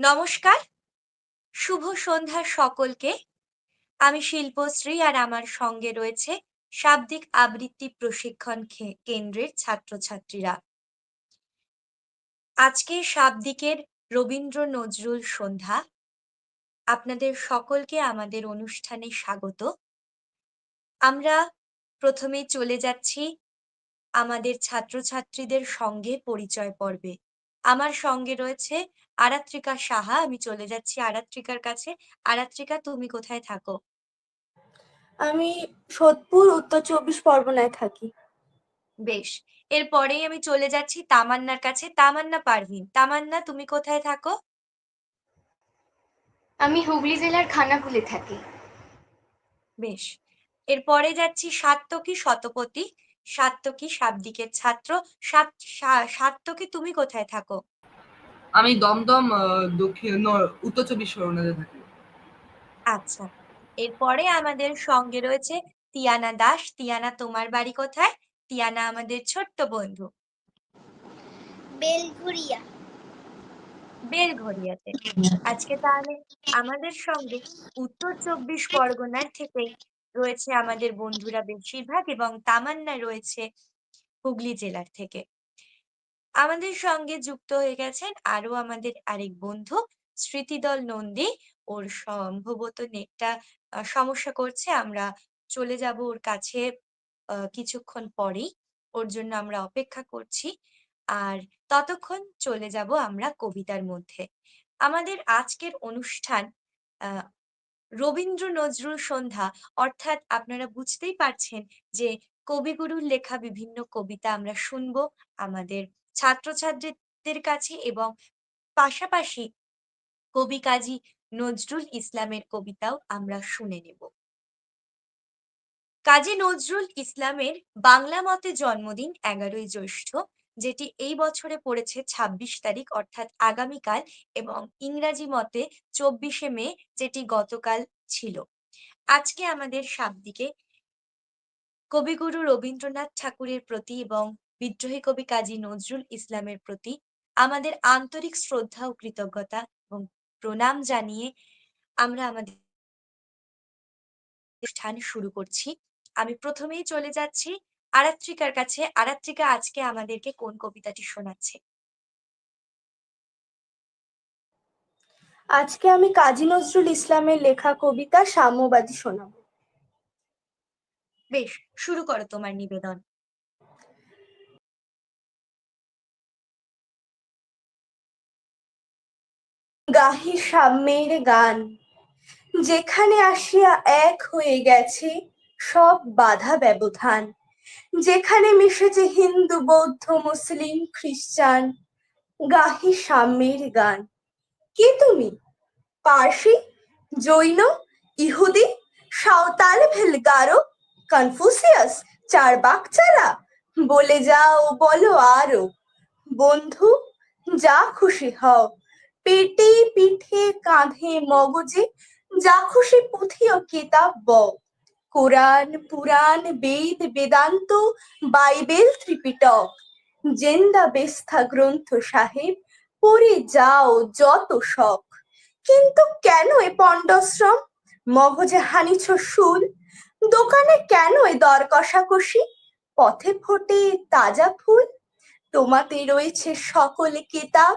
নমস্কার। শুভ সন্ধ্যা সকলকে। আমি শিল্পশ্রী আর আমার সঙ্গে রয়েছে শাব্দিক আবৃত্তি প্রশিক্ষণ কেন্দ্রের ছাত্রছাত্রীরা। আজকে শাব্দিকের রবীন্দ্র নজরুল সন্ধ্যা। আপনাদের সকলকে আমাদের অনুষ্ঠানে স্বাগত। আমরা প্রথমে চলে যাচ্ছি আমাদের ছাত্রছাত্রীদের সঙ্গে পরিচয় পর্বে। আমার সঙ্গে রয়েছে আরাত্রিকা সাহা আমি চলে যাচ্ছি আরাত্রিকার কাছে। আরাত্রিকা তুমি কোথায় থাকো? আমি সোদপুর উত্তর চব্বিশ পরগনায় থাকি। বেশ এরপরেই আমি চলে যাচ্ছি তামান্নার কাছে। তামান্না পারভিন তামান্না তুমি কোথায় থাকো? আমি হুগলি জেলার খানাকুলে থাকি। বেশ এরপরে যাচ্ছি সাত্তকী শতপথী। সাত্তকী সাবদিকের ছাত্র। সাত সা- সাত্তকী তুমি কোথায় থাকো? আমি দমদম আহ, দক্ষিণ উত্তর চব্বিশ পরগনাতে থাকি। আচ্ছা। এরপরে আমাদের সঙ্গে রয়েছে তিয়ানা দাস। তিয়ানা তোমার বাড়ি কোথায়? তিয়ানা আমাদের ছোট্ট বন্ধু। বেলঘুরিয়া। বেলঘরিয়াতে। আজকে তাহলে আমাদের সঙ্গে উত্তর চব্বিশ পরগনার থেকে রয়েছে আমাদের বন্ধুরা বেশিরভাগ এবং তামান্না রয়েছে হুগলি জেলার থেকে। আমাদের সঙ্গে যুক্ত হয়ে গেছেন আরও আমাদের আরেক বন্ধু, স্মৃতিদল নন্দী। ওর সম্ভবত নেটটা সমস্যা করছে। আমরা চলে যাব ওর কাছে কিছুক্ষণ পরেই। ওর জন্য আমরা অপেক্ষা করছি। আর ততক্ষণ চলে যাব আমরা কবিতার মধ্যে। আমাদের আজকের অনুষ্ঠান রবীন্দ্র নজরুল সন্ধ্যা। অর্থাৎ আপনারা বুঝতেই পারছেন যে কবিগুরুর লেখা বিভিন্ন কবিতা আমরা শুনব, আমাদের ছাত্রছাত্রীদের কাছে এবং পাশাপাশি কবি কাজী নজরুল ইসলামের কবিতাও আমরা শুনে নেব। কাজী নজরুল ইসলামের বাংলা মতে জন্মদিন এগারোই জ্যৈষ্ঠ, যেটি এই বছরে পড়েছে ২৬ তারিখ, অর্থাৎ আগামীকাল এবং ইংরাজি মতে চব্বিশে মে, যেটি গতকাল ছিল। আজকে আমাদের শাব্দিকে কবিগুরু রবীন্দ্রনাথ ঠাকুরের প্রতি এবং বিদ্রোহী কবি কাজী নজরুল ইসলামের প্রতি আমাদের আন্তরিক শ্রদ্ধা ও কৃতজ্ঞতা এবং প্রণাম জানিয়ে আমরা আমাদের অনুষ্ঠান শুরু করছি। আমি প্রথমেই চলে যাচ্ছি আরাত্রিকার কাছে। আরাত্রিকা আজকে আমাদেরকে কোন কবিতাটি শোনাচ্ছে? আজকে আমি কাজী নজরুল ইসলামের লেখা কবিতা সাম্যবাদী শোনাবো। বেশ শুরু করো তোমার নিবেদন। গাহি সাম্যের গান। যেখানে আসিয়া এক হয়ে গেছে সব বাধা ব্যবধান। যেখানে মিশেছে হিন্দু, বৌদ্ধ, মুসলিম খ্রিস্টান গাহি সাম্যের গান। কে তুমি? পার্সি, জৈন, ইহুদি, সাঁওতাল, ভেলগারো, কনফুসিয়াস চার বাকচারা বলে যাও, বলো আরও। বন্ধু, যা খুশি হও। পেটে পিঠে কাঁধে মগজে, যা খুশি পুঁথি ও কিতাব বও কোরআন, পুরাণ, বেদ, বেদান্ত, বাইবেল ত্রিপিটক। জেন্দা বেস্থা গ্রন্থ সাহেব, পড়ে যাও যত শখ। কিন্তু কেন এ পণ্ডশ্রম? মগজে হানিছ শুল। দোকানে কেন এ দর কষাকষি? পথে ফোটে তাজা ফুল। তোমাতে রয়েছে সকল কিতাব।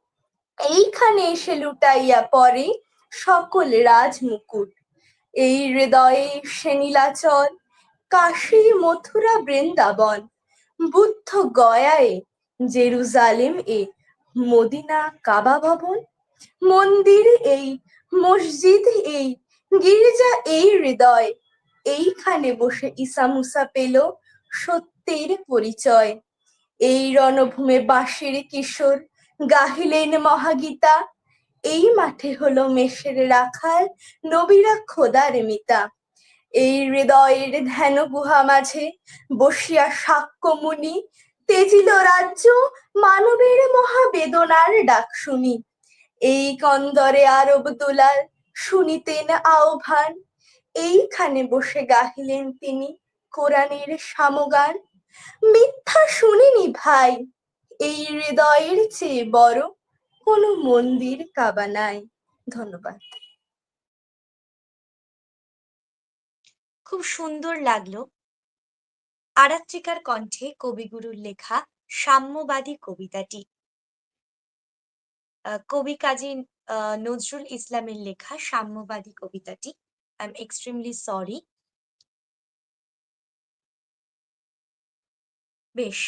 এইখানে এসে লুটাইয়া পরে সকল রাজমুকুট। এই হৃদয়ে সে নীলাচল কাশী মথুরা বৃন্দাবন, বুদ্ধ গয়ায় জেরুজালেম এ মদিনা কাবা ভবন। মন্দির এই, মসজিদ এই, গির্জা এই হৃদয়, এইখানে বসে ঈসা মুসা পেল সত্যের পরিচয়। এই রণভূমে বাঁশের কিশোর গাহিলেন মহাগীতা, এই মাঠে হলো মেষের রাখাল, নবীরা খোদার মিতা। এই হৃদয়ের ধ্যান গুহা মাঝে বসিয়া সাক্ষ্য মুনি, তেজিল রাজ্য মানবের মহাবেদনার ডাক শুনি। এই কন্দরে আরব দুলাল শুনিতেন আহ্বান, এইখানে বসে গাহিলেন তিনি কোরআনের সামগান। মিথ্যা শুনিনি ভাই এই হৃদয়ের চেয়ে বড় কোনো মন্দির কাবা নাই। ধন্যবাদ। খুব সুন্দর লাগল। আরাত্রিকার কণ্ঠে কবিগুরুর লেখা সাম্যবাদী কবিতাটি। কবি কাজী নজরুল ইসলামের লেখা সাম্যবাদী কবিতাটি। আই এম এক্সট্রিমলি সরি বেশ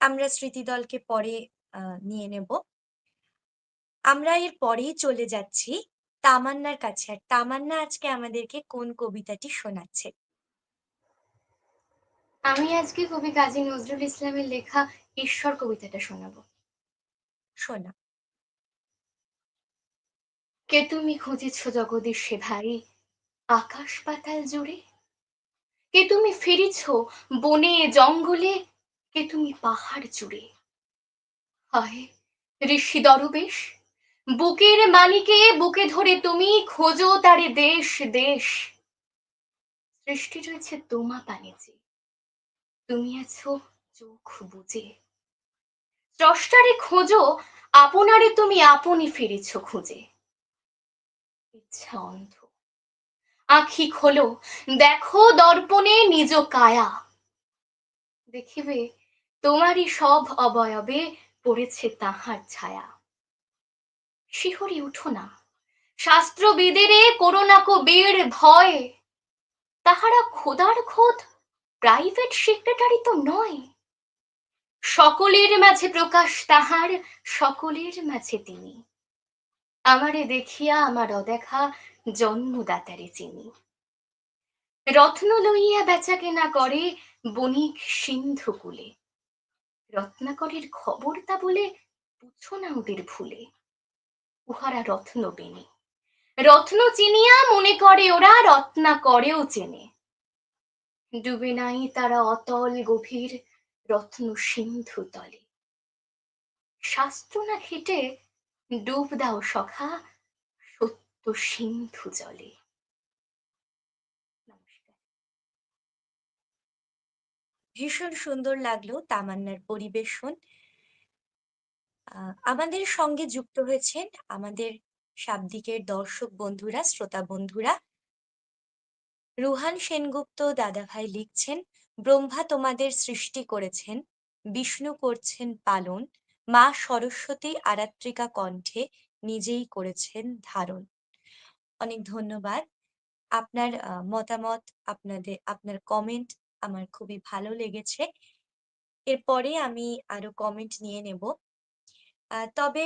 আমরা স্মৃতিদলকে পরে নিয়ে নেব। আমরা এর পরেই চলে যাচ্ছি তামান্নার কাছে। আর তামান্না আজকে আমাদেরকে কোন কবিতাটি শোনাচ্ছে? আমি আজকে কবি কাজী নজরুল ইসলামের লেখা ঈশ্বর কবিতাটা শোনাবো। শোনা। কে তুমি খুঁজেছ জগদীশে ভাই আকাশ পাতাল জুড়ে? কে তুমি ফিরেছ বনে জঙ্গলে? কে তুমি পাহাড় জুড়ে? হায়, ঋষি দরবেশ, বুকের মানিকে বুকে ধরে তুমি খোঁজো তারে দেশ দেশ। সৃষ্টি রয়েছে তোমা পানে যে, তুমি আছো চোখ বুঝে স্রষ্টারে খোঁজো, আপনারে তুমি আপনি ফিরেছ খুঁজে। ইচ্ছা অন্ধ, আখি খোলো, দেখো দর্পণে নিজ কায়া। দেখিবে তোমারই সব অবয়বে পড়েছে তাহার ছায়া। শিহরি উঠো না। শাস্ত্রবিদেরে করোনা বীর ভয়। তাহারা খোদার খোদ প্রাইভেট সেক্রেটারি তো নয়। সকলের মাঝে প্রকাশ তাহার, সকলের মাঝে তিনি। আমারে দেখিয়া আমার অদেখা জন্মদাতারে চিনি। রত্ন লইয়া বেচা কেনা করে বণিক সিন্ধু কুলে। রত্নাকরের খবর তা বলে পুছো না ওদের ভুলে। উহারা রত্ন বেনে রত্ন চিনিয়া মনে করে ওরা, রত্না করেও চেনে। ডুবে নাই তারা অতল গভীর রত্ন সিন্ধু তলে। শাস্ত্র না খেটে ডুব দাও সখা সত্য সিন্ধু জলে। ভীষণ সুন্দর লাগল তামান্নার পরিবেশন। আমাদের সঙ্গে যুক্ত হয়েছেন আমাদের শাব্দিকের দর্শক বন্ধুরা, শ্রোতা বন্ধুরা। রুহান সেনগুপ্ত দাদাভাই লিখছেন, ব্রহ্মা তোমাদের সৃষ্টি করেছেন, বিষ্ণু করছেন পালন, মা সরস্বতী আরাত্রিকা কণ্ঠে নিজেই করেছেন ধারণ। অনেক ধন্যবাদ। আপনার মতামত, আপনাদের, আপনার কমেন্ট আমার খুবই ভালো লেগেছে। এরপরে আমি আরও কমেন্ট নিয়ে নেব। তবে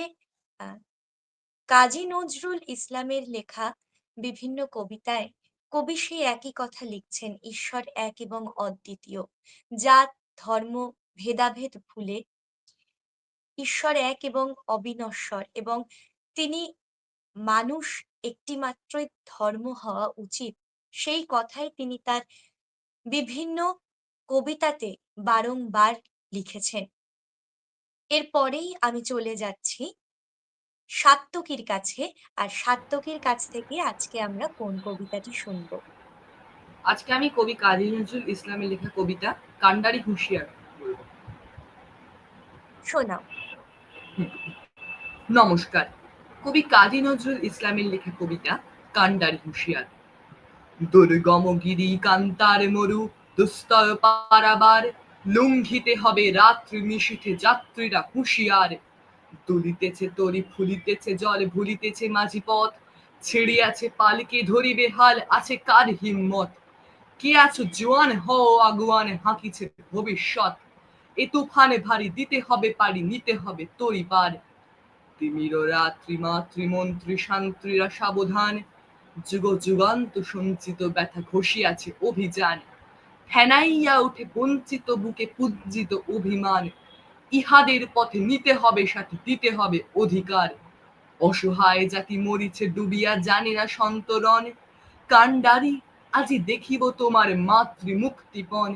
কাজী নজরুল ইসলামের লেখা বিভিন্ন কবিতায় কবি সেই একই কথা লিখছেন, ঈশ্বর এক এবং অদ্বিতীয়। জাত, ধর্ম, ভেদাভেদ ভুলে ঈশ্বর এক এবং অবিনশ্বর এবং তিনি মানুষ একটি মাত্রই ধর্ম হওয়া উচিত। সেই কথাই তিনি তার বিভিন্ন কবিতাতে বারংবার লিখেছেন। এরপরেই আমি চলে যাচ্ছি সাত্তকীর কাছে আর সাত্তকীর কাছ থেকে আজকে আমরা কোন কবিতাটি শুনব? আজকে আমি কবি কাজী নজরুল ইসলামের লেখা কবিতা কান্ডারি হুঁশিয়ার বলব। শোনাও। নমস্কার। কবি কাজী নজরুল ইসলামের লেখা কবিতা কান্ডারি হুঁশিয়ার। দুর্গম গিরি কান্তার মরু, দুস্তর পারাবার, লুঙ্ঘিতে হবে রাত্রি, নিশীথে যাত্রীরা হুঁশিয়ার। দুলিতেছে তরি, ফুলিতেছে জল, ভুলিতেছে মাঝি পথ ছিড়িয়াছে পালকে, ধরিবে হাল, আছে কার হিম্মত? কে আছো জোয়ান? হও আগুয়ান, হাঁকিছে ভবিষ্যৎ। এ তুফানে ভারী, দিতে হবে পারি, নিতে হবে তরি পার তিমির রাত্রি, মাতৃমন্ত্রী শান্ত্রীরা সাবধান। যুগ যুগান্ত সঞ্চিত ব্যথা ঘষিয়াছে অভিযান। ফেনাইয়া উঠে বঞ্চিত বুকে পুজ্জিত অভিমান। ইহাদের পথে নিতে হবে, সাথে দিতে হবে অধিকার। অসহায় জাতি মরিছে, ডুবিয়া জানে না সন্তরণ। কান্ডারি আজি দেখিব তোমার মাতৃ মুক্তিপণ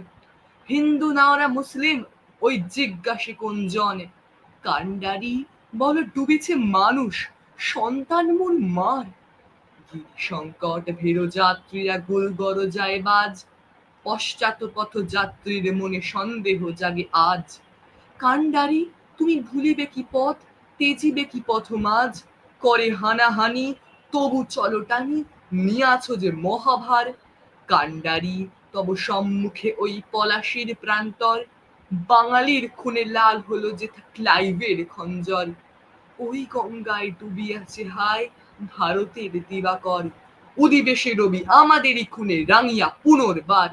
হিন্দু না ওরা মুসলিম, ওই জিজ্ঞাসে কোনজন কান্ডারি বল, ডুবিছে মানুষ, সন্তান মন মার। গিরি সংকট ভেরো যাত্রীরা গোল গড় যায় বাজ। পশ্চাৎ পথ যাত্রীর মনে সন্দেহ জাগে আজ। কান্ডারি তুমি ভুলিবে কি পথ, তেজিবে কি পথ মাঝ? করে হানাহানি, তবু চলো টানি, নিয়াছো যে মহাভার। কান্ডারি তব সম্মুখে ওই পলাশির প্রান্তর। বাঙালির খুনে লাল হলো যে ক্লাইভের খঞ্জর। ওই গঙ্গায় ডুবিয়াছে হায় ভারতের দিবাকর উদিবেশে রবি, আমাদেরই খুনে রাঙিয়া পুনর্বার।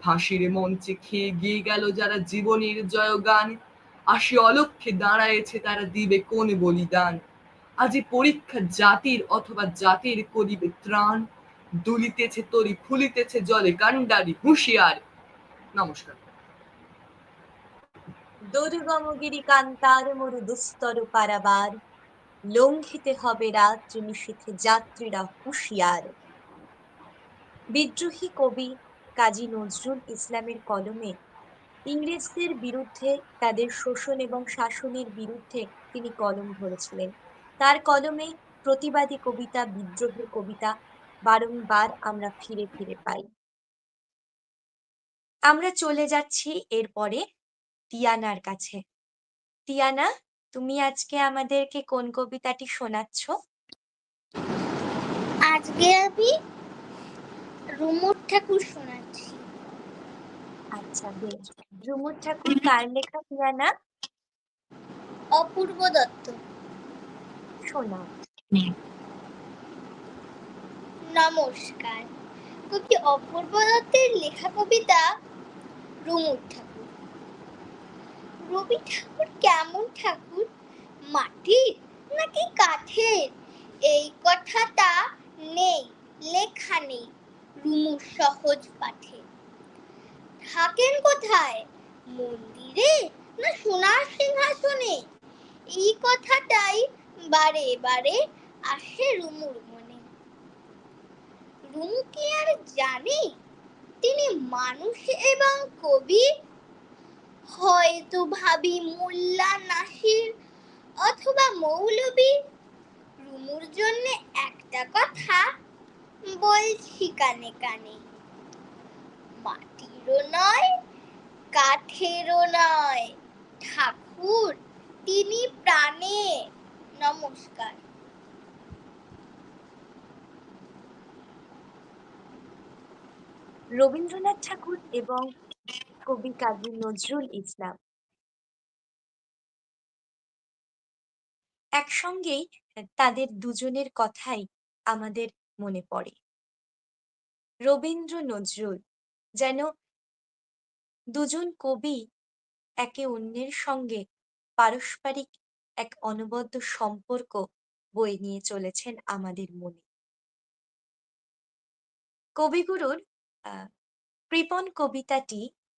ফাঁসির মঞ্চে খেয়ে গিয়ে গেল যারা জীবনের জয়গান। আসি অলক্ষে দাঁড়ায়েছে তারা দিবে কোন বলিদান। আজি পরীক্ষা জাতির অথবা জাতির করিবে ত্রাণ। দুলিতেছে তরি, ফুলিতেছে জলে কান্ডারি হুঁশিয়ার। নমস্কার। দুর্গমগিরি কান্তার মরু দুস্তর পারাবার। লঙ্ঘিতে হবে রাত্রি নিশীথে যাত্রীরা হুঁশিয়ার। বিদ্রোহী কবি কাজী নজরুল ইসলামের কলমে ইংরেজদের বিরুদ্ধে, তাদের শোষণ এবং শাসনের বিরুদ্ধে তিনি কলম ধরেছিলেন। তার কলমে প্রতিবাদী কবিতা বিদ্রোহের কবিতা বারংবার আমরা ফিরে ফিরে পাই। আমরা চলে যাচ্ছি এরপরে টিয়ানার কাছে। টিয়ানা তুমি আজকে আমাদেরকে কোন কবিতাটি শোনাচ্ছ? আজকে আমি রুমুর ঠাকুর শোনাচ্ছি। আচ্ছা বেশ। ঝুমুর ঠাকুর কার লেখা টিয়ানা অপূর্ব দত্ত। শোনাও নমস্কার। কবি অপূর্ব দত্তের লেখা কবিতা রুমুর ঠাকুর? রবি ঠাকুর কেমন ঠাকুর? মাটির নাকি কাঠের? এই কথাটা নেই, লেখা নেই, রুমুর সহজ পাঠে। থাকেন কোথায়? মন্দিরে না সোনার সিংহাসনে? এই কথাটাই বারে বারে আসে রুমুর মনে। রুমু কি আর জানে? তিনি মানুষ এবং কবি হয়তো ভাবি মোল্লা নাসির অথবা মৌলবী। রুমুর জন্য একটা কথা বলছি কানে কানে। মাটিরও নয়, কাঠেরও নয়। ঠাকুর, তিনি প্রাণে। নমস্কার। রবীন্দ্রনাথ ঠাকুর এবং কবি কাজী নজরুল ইসলাম। একসঙ্গেই তাদের দুজনের কথাই আমাদের মনে পড়ে। রবীন্দ্র নজরুল যেন দুজন কবি একে অন্যের সঙ্গে পারস্পরিক এক অনবদ্য সম্পর্ক বয়ে নিয়ে চলেছেন আমাদের মনে। কবিগুরুর কৃপণ কবিতাটি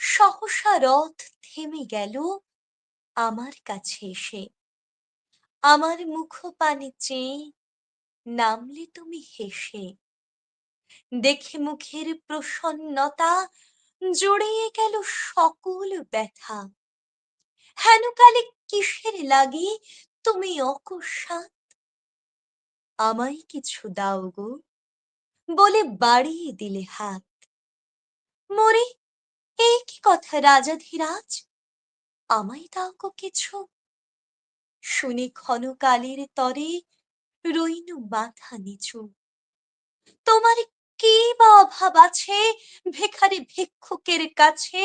সহসা রথ থেমে গেল আমার কাছে এসে। আমার মুখ পানে চেয়ে নামলে তুমি হেসে। দেখে মুখের প্রসন্নতা জড়িয়ে গেল সকল ব্যথা। হেন কালে কিসের লাগে তুমি অকস্মাৎ? আমায় কিছু দাও গো, বলে বাড়িয়ে দিলে হাত। মোরে এ কি কথা রাজাধিরাজ আমায় দাও গো কিছু। শুনে ক্ষণকালের তরে রইনু মাথা নিচু। তোমার কি বা অভাব আছে ভিখারি ভিক্ষুকের কাছে?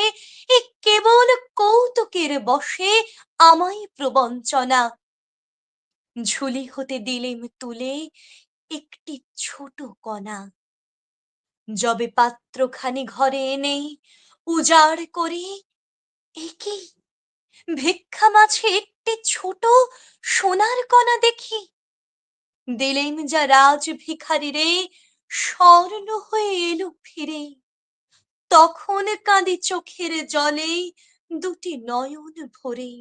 এ কেবল কৌতুকের বসে আমায় প্রবঞ্চনা। ঝুলি হতে দিলেম তুলে একটি ছোট কণা। যবে পাত্রখানি ঘরে এনে উজাড় করে। এ কি ভিক্ষা মাঝে একটি ছোট সোনার কণা দেখি। দিলেম যা রাজ ভিখারি রে, স্বর্ণ হয়ে এলো ফিরে। তখন কাঁদি চোখের জলে দুটি নয়ন ভরে।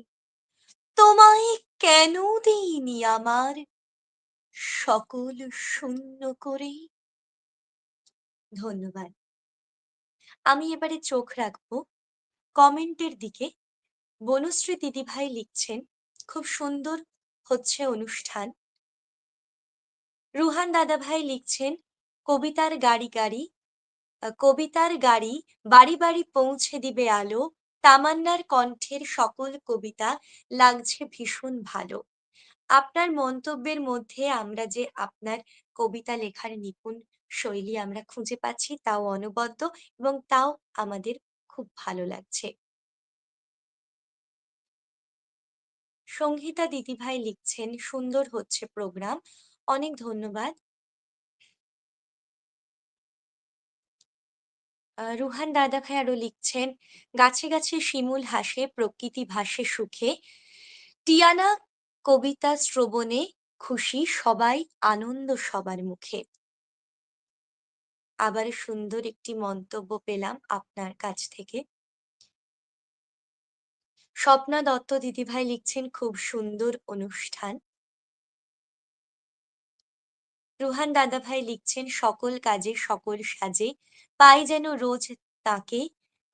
তোমায় কেন দিইনি আমার সকল শূন্য করে? ধন্যবাদ। আমি এবারে চোখ রাখব। কমেন্টের দিকে। বনশ্রী দিদিভাই লিখছেন, খুব সুন্দর হচ্ছে অনুষ্ঠান। রুহান দাদাভাই লিখছেন, কবিতার গাড়ি গাড়ি, কবিতার গাড়ি বাড়ি বাড়ি পৌঁছে দিবে আলো। তামান্নার কণ্ঠের সকল কবিতা লাগছে ভীষণ ভালো। আপনার মন্তব্যের মধ্যে আমরা যে আপনার কবিতা লেখার নিপুণ শৈলী আমরা খুঁজে পাচ্ছি, তাও অনবদ্য এবং তাও আমাদের খুব ভালো লাগছে। সংহিতা দিদিভাই লিখছেন, সুন্দর হচ্ছে প্রোগ্রাম। অনেক ধন্যবাদ। রুহান দাদা ভাই আরও লিখছেন, গাছে গাছে শিমুল হাসে, প্রকৃতি ভাসে সুখে। টিয়ানা কবিতা শ্রবণে খুশি, সবাই আনন্দ সবার মুখে। আবার সুন্দর একটি মন্তব্য পেলাম আপনার কাছ থেকে। স্বপ্না দত্ত দিদিভাই লিখছেন, খুব সুন্দর অনুষ্ঠান। রুহান দাদাভাই লিখছেন, সকল কাজে সকল সাজে, পাই যেন রোজ তাকে,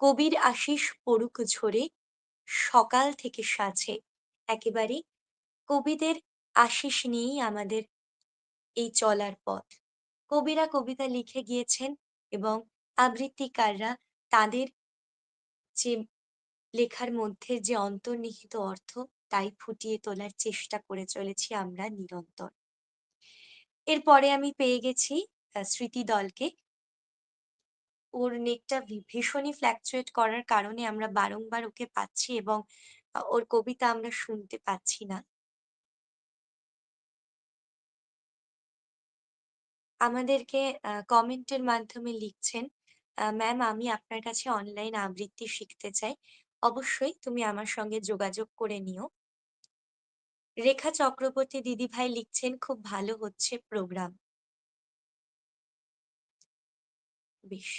কবির আশিস পড়ুক ঝরে, সকাল থেকে সাজে। একেবারে কবিদের আশিস নিয়েই আমাদের এই চলার পথ। কবিরা কবিতা লিখে গিয়েছেন এবং আবৃত্তিকাররা তাদের যে লেখার মধ্যে যে অন্তর্নিহিত অর্থ, তাই ফুটিয়ে তোলার চেষ্টা করে চলেছি আমরা নিরন্তর। এরপরে আমি পেয়ে গেছি স্মৃতি দলকে। ওর নেটটা ভীষণই ফ্ল্যাকচুয়েট করার কারণে আমরা বারংবার ওকে পাচ্ছি এবং ওর কবিতা আমরা শুনতে পাচ্ছি না। আমাদেরকে কমেন্টের মাধ্যমে লিখছেন ম্যাম আমি আপনার কাছে অনলাইন আবৃত্তি শিখতে চাই। অবশ্যই তুমি আমার সঙ্গে যোগাযোগ করে নিও। রেখা চক্রবর্তী দিদিভাই লিখছেন, খুব ভালো হচ্ছে প্রোগ্রাম বেশ।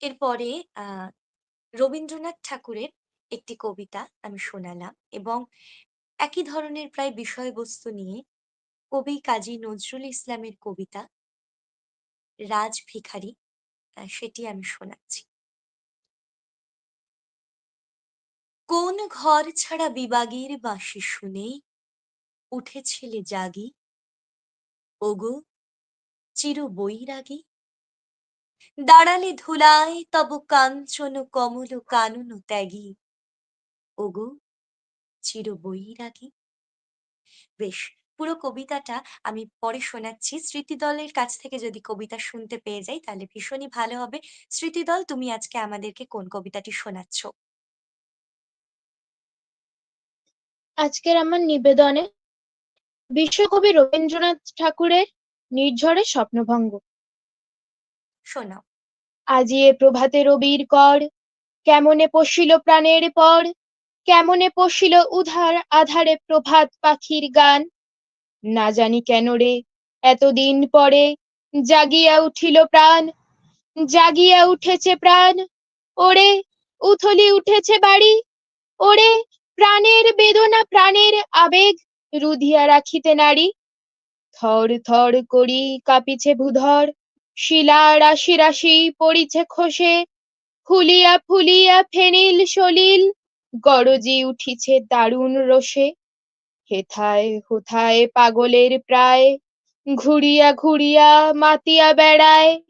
এরপরে আহ রবীন্দ্রনাথ ঠাকুরের একটি কবিতা আমি শোনালাম এবং একই ধরনের প্রায় বিষয়বস্তু নিয়ে কবি কাজী নজরুল ইসলামের কবিতা রাজ ভিখারি সেটি আমি শোনাচ্ছি। কোন ঘর ছাড়া বিবাগের বাঁশি শুনে উঠেছিলে জাগি? ওগো, চির বৈরাগী। দাঁড়ালে ধুলায় তব কাঞ্চন কমল কানন ত্যাগী। ওগো চির বৈরাগী বেশ পুরো কবিতাটা আমি পরে শোনাচ্ছি। স্মৃতিদলের কাছ থেকে যদি কবিতা শুনতে পেয়ে যাই তাহলে ভীষণই ভালো হবে। স্মৃতিদল তুমি আজকে আমাদেরকে কোন কবিতাটি শোনাচ্ছ? আজকের আমার নিবেদনে বিশ্বকবি রবীন্দ্রনাথ ঠাকুরের নির্ঝরের স্বপ্নভঙ্গ। শোনাও। আজি এ প্রভাতে রবির কর কেমনে পশিল প্রাণের পর কেমনে পশিল উধার আধারে প্রভাত পাখির গান? না জানি কেন রে, এতদিন পরে জাগিয়া উঠিল প্রাণ, জাগিয়া উঠেছে প্রাণ। ওরে, উথলি উঠেছে বাড়ি। ওরে, প্রাণের বেদনা, প্রাণের আবেগ রুধিয়া রাখিতে নারী। থর থর করি কাঁপিছে ভূধর, শিলা রাশি রাশি পড়িছে খসে। ফুলিয়া ফুলিয়া ফেনিল সলিল গরজি উঠিছে দারুণ রোষে। হেথায় হোথায় পাগলের প্রায়, ঘুরিয়া ঘুরিয়া মাতিয়া বেড়ায়।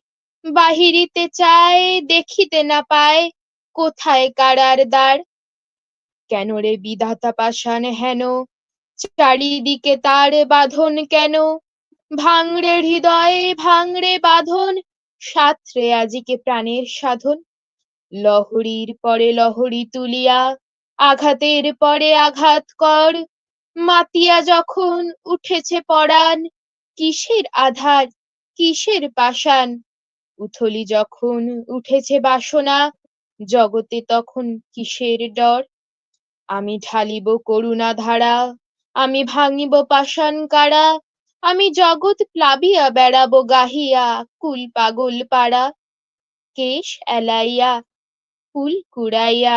বাহিরিতে চায়, দেখিতে না পায়, কোথায় কারার দ্বার। কেন রে বিধাতা পাষাণ হেন, চারিদিকে তার বাঁধন কেন? ভাঙড়ে হৃদয়ে, ভাঙড়ে বাঁধন, সাঁতরে আজিকে প্রাণের সাধন। লহরীর পরে লহরী তুলিয়া আঘাতের পরে আঘাত কর। মাতিয়া যখন উঠেছে পরাণ, কিসের আধার, কিসের পাষাণ? উথলি যখন উঠেছে বাসনা, জগতে তখন কিসের ডর? আমি ঢালিব করুণা ধারা আমি ভাঙিব পাষাণ কারা? আমি জগৎ প্লাবিয়া বেড়াবো গাহিয়া, কুল পাগল পাড়া। কেশ এলাইয়া, ফুল কুড়াইয়া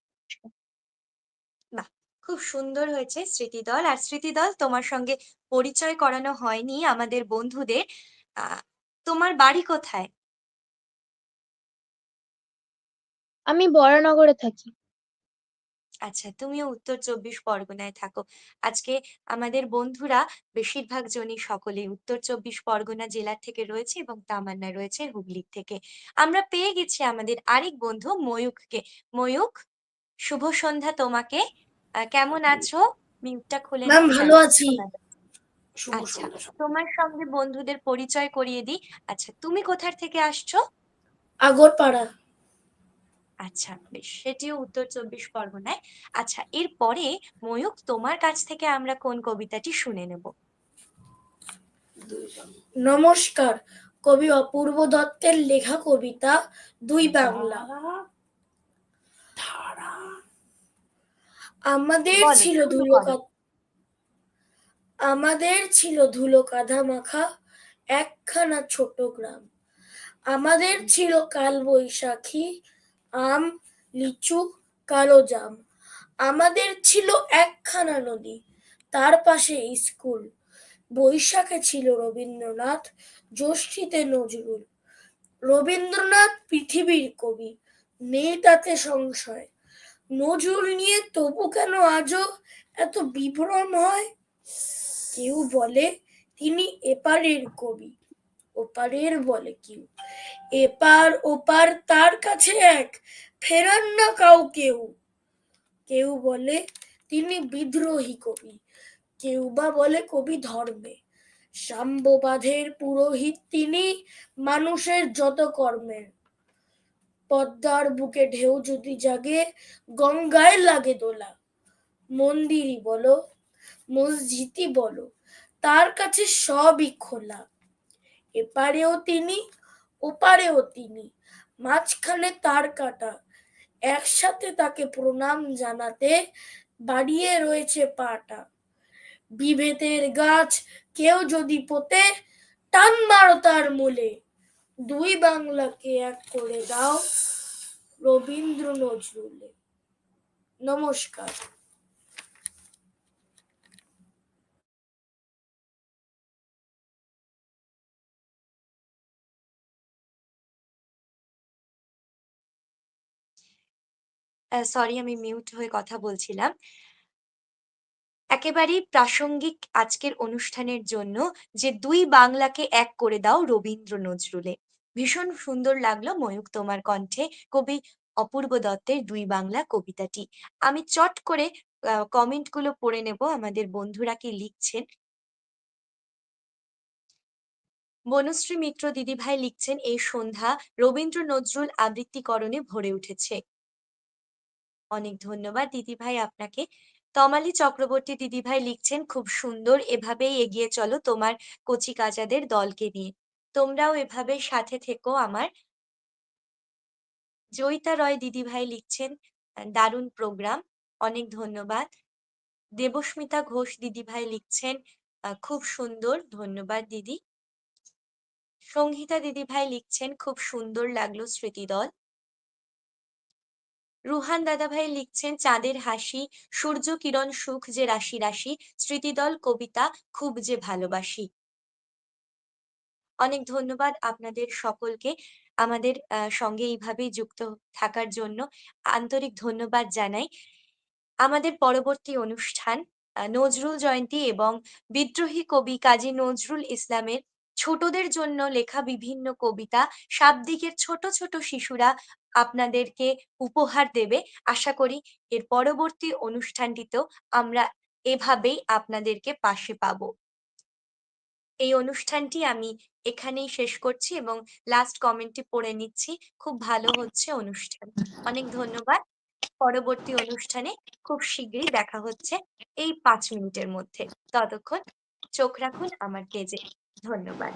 খুব সুন্দর হয়েছে স্মৃতিদল। আর স্মৃতিদল তোমার সঙ্গে পরিচয় করানো হয়নি আমাদের বন্ধুদের। তোমার বাড়ি কোথায়? আমি বরানগরে থাকি। আচ্ছা তুমিও উত্তর চব্বিশ পরগনায় থাকো। আজকে আমাদের বন্ধুরা বেশিরভাগ জনই সকলেই উত্তর চব্বিশ পরগনা জেলা থেকে রয়েছে এবং তামান্না রয়েছে হুগলির থেকে। আমরা পেয়ে গেছি আমাদের আরেক বন্ধু ময়ূককে ময়ূক শুভ সন্ধ্যা তোমাকে। কেমন আছো? মিউটটা খুলে ম্যাম ভালো আছি। আচ্ছা তোমার সঙ্গে বন্ধুদের পরিচয় করিয়ে দিই। আচ্ছা তুমি কোথার থেকে আসছো? আগরপাড়া। আচ্ছা বেশ সেটিও উত্তর চব্বিশ পরগনায়। আচ্ছা এরপরে ময়ূক তোমার কাছ থেকে আমরা কোন কবিতাটি শুনে নেব? নমস্কার কবি অপূর্ব দত্তের লেখা কবিতা দুই বাংলা। আমাদের ছিল ধুলো। কা- আমাদের ছিল ধুলো কাঁধা মাখা একখানা ছোট গ্রাম। আমাদের ছিল কাল বৈশাখী আম লিচু কালো জাম। আমাদের ছিল একখানা নদী তার পাশে স্কুল। বৈশাখে ছিল রবীন্দ্রনাথ জ্যৈষ্ঠীতে নজরুল। রবীন্দ্রনাথ পৃথিবীর কবি নেই তাতে সংশয়। নজরুল নিয়ে তবু কেন আজও এত বিভ্রম হয়? কেউ বলে তিনি এপারের কবি, ওপারের বলে কেউ। এপার ওপার তার কাছে এক, ফেরান না কাউ কেউ কেউ বলে তিনি বিদ্রোহী কবি, কেউ বা বলে কবি ধর্মে। সাম্যবাদের পুরোহিত তিনি মানুষের যত কর্মের। পদ্মার বুকে ঢেউ যদি জাগে, গঙ্গায় লাগে দোলা। মন্দিরই বলো, মসজিদই বলো, তার কাছে সবই খোলা। এপারেও তিনি, ওপারেও তিনি, মাঝখানে তার কাটা। একসাথে তাকে প্রণাম জানাতে বাড়িয়ে রয়েছে পাটা। বিভেদের গাছ কেউ যদি পোতে, টান মারো তার মূলে। দুই বাংলাকে এক করে দাও, রবীন্দ্র নজরুলে। নমস্কার। সরি আমি মিউট হয়ে কথা বলছিলাম। একেবারেই প্রাসঙ্গিক আজকের অনুষ্ঠানের জন্য যে দুই বাংলাকে এক করে দাও রবীন্দ্র নজরুলে। ভীষণ সুন্দর লাগল ময়ূক তোমার কণ্ঠে কবি অপূর্ব দত্তের দুই বাংলা কবিতাটি আমি চট করে কমেন্টগুলো পড়ে নেব আমাদের বন্ধুরা কি লিখছেন। বনশ্রী মিত্র দিদিভাই লিখছেন, "এই সন্ধ্যা রবীন্দ্র নজরুল আবৃত্তিকরণে ভরে উঠেছে।" অনেক ধন্যবাদ দিদিভাই আপনাকে। তমালি চক্রবর্তী দিদিভাই লিখছেন, "খুব সুন্দর এভাবেই এগিয়ে চলো তোমার কচিকাঁচাদের দলকে নিয়ে। তোমরাও এভাবে সাথে থেকো আমার।" জয়িতা রয় দিদিভাই লিখছেন, "দারুণ প্রোগ্রাম।" অনেক ধন্যবাদ। দেবস্মিতা ঘোষ দিদিভাই লিখছেন, "খুব সুন্দর, ধন্যবাদ দিদি।" সংগীতা দিদিভাই লিখছেন, "খুব সুন্দর লাগল স্মৃতিদল।" রুহান দাদাভাই লিখছেন, "চাঁদের হাসি, সূর্য কিরণ সুখ যে রাশি রাশি, স্মৃতিদল কবিতা খুব যে ভালোবাসি।" অনেক ধন্যবাদ আপনাদের সকলকে আমাদের সঙ্গে এইভাবেই যুক্ত থাকার জন্য আন্তরিক ধন্যবাদ জানাই। আমাদের পরবর্তী অনুষ্ঠান নজরুল জয়ন্তী এবং বিদ্রোহী কবি কাজী নজরুল ইসলামের ছোটদের জন্য লেখা বিভিন্ন কবিতা সাবদিকের ছোট, ছোট শিশুরা আপনাদেরকে উপহার দেবে। আশা করি এর পরবর্তী অনুষ্ঠানটিতেও আমরা এভাবেই আপনাদেরকে পাশে পাবো। এই অনুষ্ঠানটি আমি এখানেই শেষ করছি এবং লাস্ট কমেন্টটি পড়ে নিচ্ছি। খুব ভালো হচ্ছে অনুষ্ঠান। অনেক ধন্যবাদ। পরবর্তী অনুষ্ঠানে খুব শীঘ্রই দেখা হচ্ছে এই পাঁচ মিনিটের মধ্যে। ততক্ষণ চোখ রাখুন আমার পেজে। ধন্যবাদ।